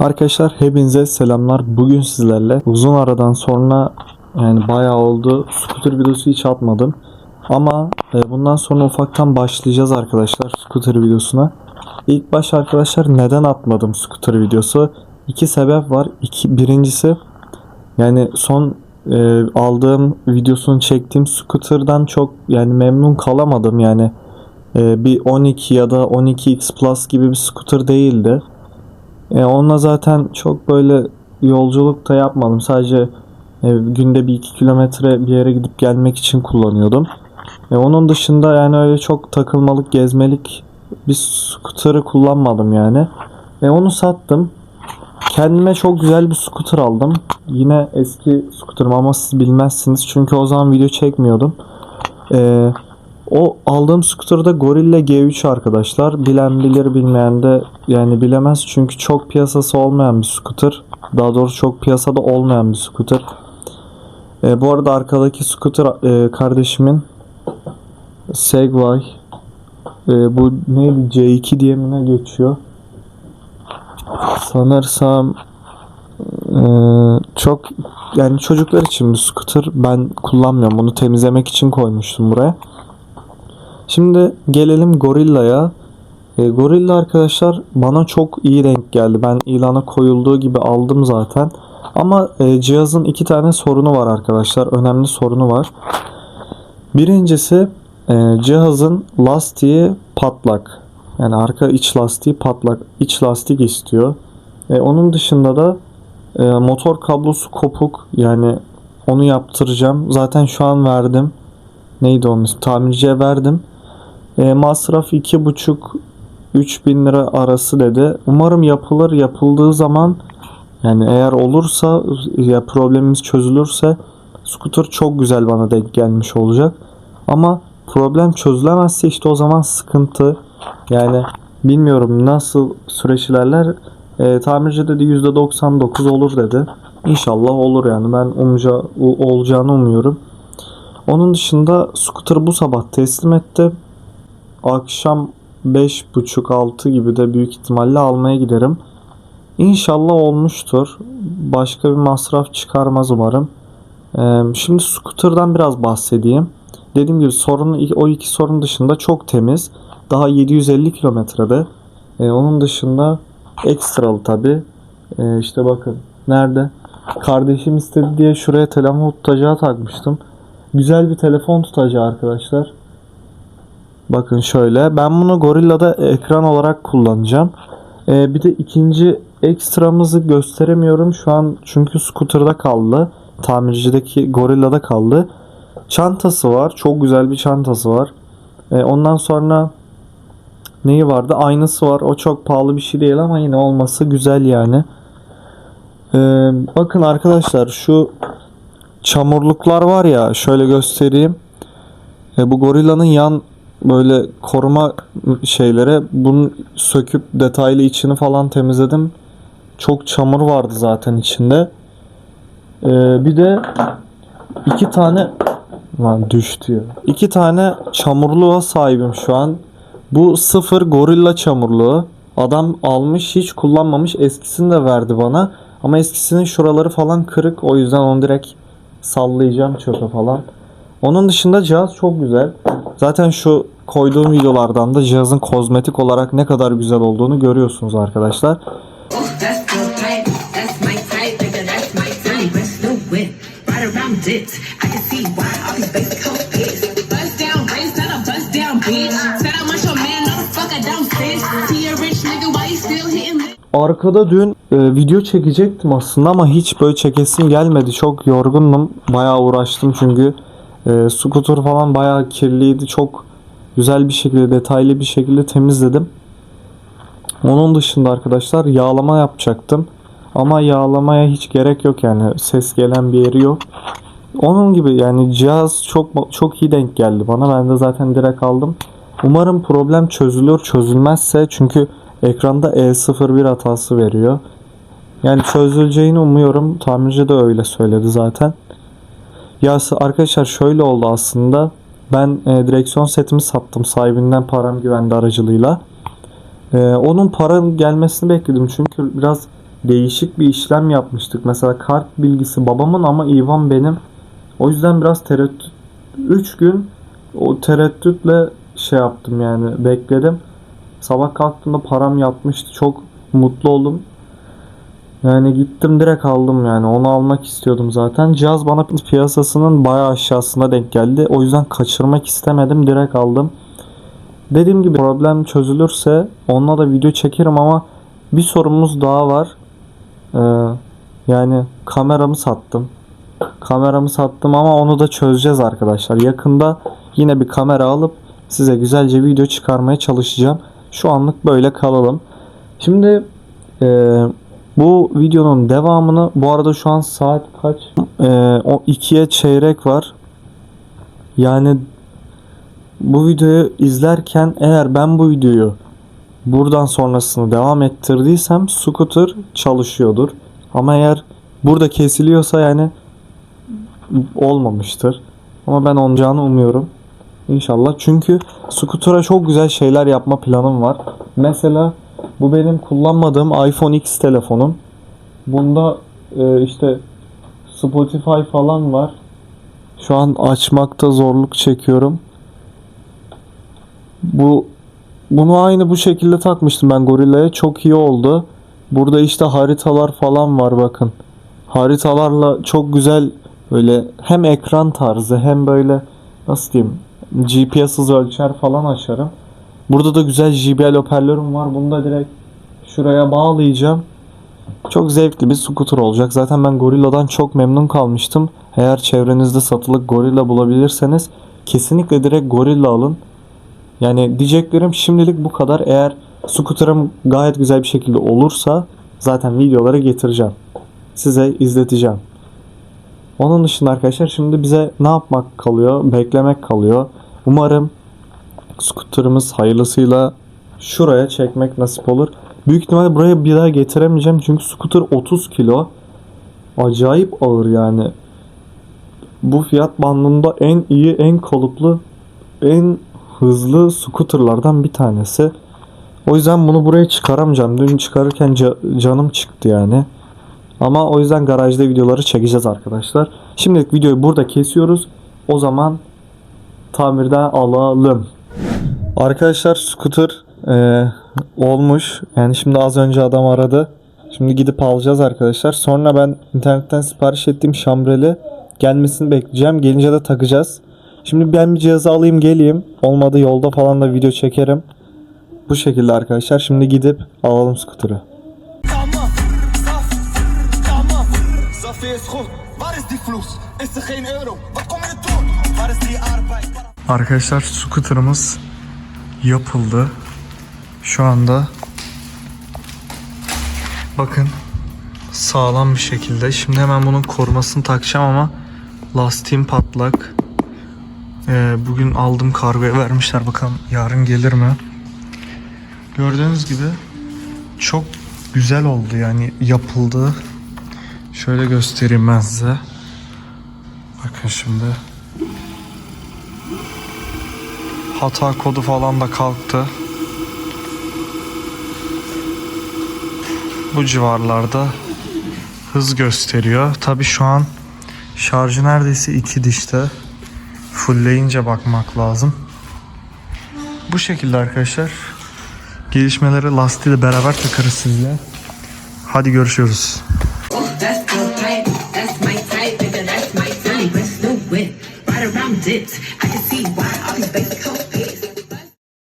Arkadaşlar hepinize selamlar. Bugün sizlerle uzun aradan sonra yani bayağı oldu. Scooter videosu hiç atmadım. Ama e, bundan sonra ufaktan başlayacağız arkadaşlar scooter videosuna. İlk baş arkadaşlar neden atmadım scooter videosu? İki sebep var. İki, birincisi yani son e, aldığım videosunu çektiğim scooter'dan çok yani memnun kalamadım yani. E, bir 12 ya da 12X Plus gibi bir scooter değildi. E, onunla zaten çok böyle yolculuk da yapmadım. Sadece e, günde bir iki kilometre bir yere gidip gelmek için kullanıyordum. E, onun dışında yani öyle çok takılmalık, gezmelik bir scooter'ı kullanmadım yani. E, onu sattım. Kendime çok güzel bir scooter aldım. Yine eski scooter'ım ama siz bilmezsiniz. Çünkü o zaman video çekmiyordum. Eee o aldığım scooter'da Gorilla G3 arkadaşlar. Bilen bilir bilmeyen de yani bilemez çünkü çok piyasası olmayan bir scooter. Daha doğrusu çok piyasada olmayan bir scooter. E, bu arada arkadaki scooter e, kardeşimin Segway e, bu neydi C2 diye mi ne geçiyor? Sanırsam e, çok yani çocuklar için bir scooter ben kullanmıyorum. Bunu temizlemek için koymuştum buraya. Şimdi gelelim Gorilla'ya. E, Gorilla arkadaşlar bana çok iyi denk geldi. Ben ilana koyulduğu gibi aldım zaten. Ama e, cihazın iki tane sorunu var arkadaşlar. Önemli sorunu var. Birincisi e, cihazın lastiği patlak. Yani arka iç lastiği patlak. İç lastik istiyor. E, onun dışında da e, motor kablosu kopuk. Yani onu yaptıracağım. Zaten şu an verdim. Neydi onun? ismi? Tamirciye verdim. E, masraf 2,5 bin lira arası dedi. Umarım yapılır. Yapıldığı zaman yani eğer olursa ya problemimiz çözülürse scooter çok güzel bana denk gelmiş olacak. Ama problem çözülemezse işte o zaman sıkıntı. Yani bilmiyorum nasıl süreç ilerler. E, tamirci dedi %99 olur dedi. İnşallah olur yani ben umuca, olacağını umuyorum. Onun dışında scooter bu sabah teslim etti akşam 5.30-6 gibi de büyük ihtimalle almaya giderim. İnşallah olmuştur. Başka bir masraf çıkarmaz umarım. Ee, şimdi scooter'dan biraz bahsedeyim. Dediğim gibi sorun o iki sorun dışında çok temiz. Daha 750 kilometrede. Ee, onun dışında ekstralı tabi. Ee, işte bakın nerede? Kardeşim istedi diye şuraya telefon tutacağı takmıştım. Güzel bir telefon tutacağı arkadaşlar. Bakın şöyle. Ben bunu Gorilla'da ekran olarak kullanacağım. Ee, bir de ikinci ekstramızı gösteremiyorum şu an çünkü scooter'da kaldı. Tamircideki Gorilla'da kaldı. Çantası var. Çok güzel bir çantası var. Ee, ondan sonra neyi vardı? Aynısı var. O çok pahalı bir şey değil ama yine olması güzel yani. Ee, bakın arkadaşlar şu çamurluklar var ya şöyle göstereyim. Ee, bu Gorilla'nın yan böyle koruma şeylere bunu söküp detaylı içini falan temizledim. Çok çamur vardı zaten içinde. Ee, bir de iki tane lan düştü ya. İki tane çamurluğa sahibim şu an. Bu sıfır gorilla çamurluğu. Adam almış hiç kullanmamış eskisini de verdi bana. Ama eskisinin şuraları falan kırık o yüzden onu direkt sallayacağım çöpe falan. Onun dışında cihaz çok güzel. Zaten şu koyduğum videolardan da cihazın kozmetik olarak ne kadar güzel olduğunu görüyorsunuz arkadaşlar. Me? Arkada dün e, video çekecektim aslında ama hiç böyle çekesim gelmedi. Çok yorgundum. Bayağı uğraştım çünkü e, scooter falan bayağı kirliydi. Çok güzel bir şekilde, detaylı bir şekilde temizledim. Onun dışında arkadaşlar yağlama yapacaktım. Ama yağlamaya hiç gerek yok yani. Ses gelen bir yeri yok. Onun gibi yani cihaz çok çok iyi denk geldi bana. Ben de zaten direkt aldım. Umarım problem çözülür. Çözülmezse çünkü ekranda E01 hatası veriyor. Yani çözüleceğini umuyorum. Tamirci de öyle söyledi zaten. Ya arkadaşlar şöyle oldu aslında. Ben e, direksiyon setimi sattım sahibinden param güvendi aracılığıyla. E, onun para gelmesini bekledim çünkü biraz değişik bir işlem yapmıştık. Mesela kart bilgisi babamın ama İvan benim. O yüzden biraz tereddüt 3 gün o tereddütle şey yaptım yani bekledim. Sabah kalktığımda param yatmıştı. Çok mutlu oldum. Yani gittim direkt aldım yani. Onu almak istiyordum zaten. Cihaz bana piyasasının bayağı aşağısına denk geldi. O yüzden kaçırmak istemedim. Direkt aldım. Dediğim gibi problem çözülürse onunla da video çekerim ama bir sorumuz daha var. Ee, yani kameramı sattım. Kameramı sattım ama onu da çözeceğiz arkadaşlar. Yakında yine bir kamera alıp size güzelce video çıkarmaya çalışacağım. Şu anlık böyle kalalım. Şimdi ee, bu videonun devamını bu arada şu an saat kaç? Ee, o ikiye çeyrek var. Yani bu videoyu izlerken eğer ben bu videoyu buradan sonrasını devam ettirdiysem scooter çalışıyordur. Ama eğer burada kesiliyorsa yani olmamıştır. Ama ben olacağını umuyorum. İnşallah. Çünkü scooter'a çok güzel şeyler yapma planım var. Mesela bu benim kullanmadığım iPhone X telefonum. Bunda e, işte Spotify falan var. Şu an açmakta zorluk çekiyorum. Bu bunu aynı bu şekilde takmıştım ben Gorilla'ya. Çok iyi oldu. Burada işte haritalar falan var bakın. Haritalarla çok güzel böyle hem ekran tarzı hem böyle nasıl diyeyim GPS hız ölçer falan açarım. Burada da güzel JBL hoparlörüm var. Bunu da direkt şuraya bağlayacağım. Çok zevkli bir scooter olacak. Zaten ben Gorilla'dan çok memnun kalmıştım. Eğer çevrenizde satılık Gorilla bulabilirseniz kesinlikle direkt Gorilla alın. Yani diyeceklerim şimdilik bu kadar. Eğer scooter'ım gayet güzel bir şekilde olursa zaten videoları getireceğim. Size izleteceğim. Onun dışında arkadaşlar şimdi bize ne yapmak kalıyor? Beklemek kalıyor. Umarım scooter'ımız hayırlısıyla şuraya çekmek nasip olur. Büyük ihtimalle buraya bir daha getiremeyeceğim çünkü scooter 30 kilo. Acayip ağır yani. Bu fiyat bandında en iyi, en kalıplı, en hızlı scooterlardan bir tanesi. O yüzden bunu buraya çıkaramayacağım. Dün çıkarırken ca- canım çıktı yani. Ama o yüzden garajda videoları çekeceğiz arkadaşlar. Şimdilik videoyu burada kesiyoruz. O zaman tamirden alalım. Arkadaşlar scooter eee, olmuş. Yani şimdi az önce adam aradı. Şimdi gidip alacağız arkadaşlar. Sonra ben internetten sipariş ettiğim şambreli gelmesini bekleyeceğim. Gelince de takacağız. Şimdi ben bir cihazı alayım geleyim. Olmadı yolda falan da video çekerim. Bu şekilde arkadaşlar. Şimdi gidip alalım er arbeid? Arkadaşlar scooter'ımız yapıldı. Şu anda bakın sağlam bir şekilde. Şimdi hemen bunun korumasını takacağım ama lastiğim patlak. Ee, bugün aldım kargoya vermişler bakalım yarın gelir mi? Gördüğünüz gibi çok güzel oldu yani yapıldı. Şöyle göstereyim ben size. Bakın şimdi. Hata kodu falan da kalktı. Bu civarlarda hız gösteriyor. Tabi şu an şarjı neredeyse iki dişte. Fullleyince bakmak lazım. Bu şekilde arkadaşlar. Gelişmeleri lastiğiyle beraber takarız sizle. Hadi görüşürüz. Oh. I can see why all these basic hoes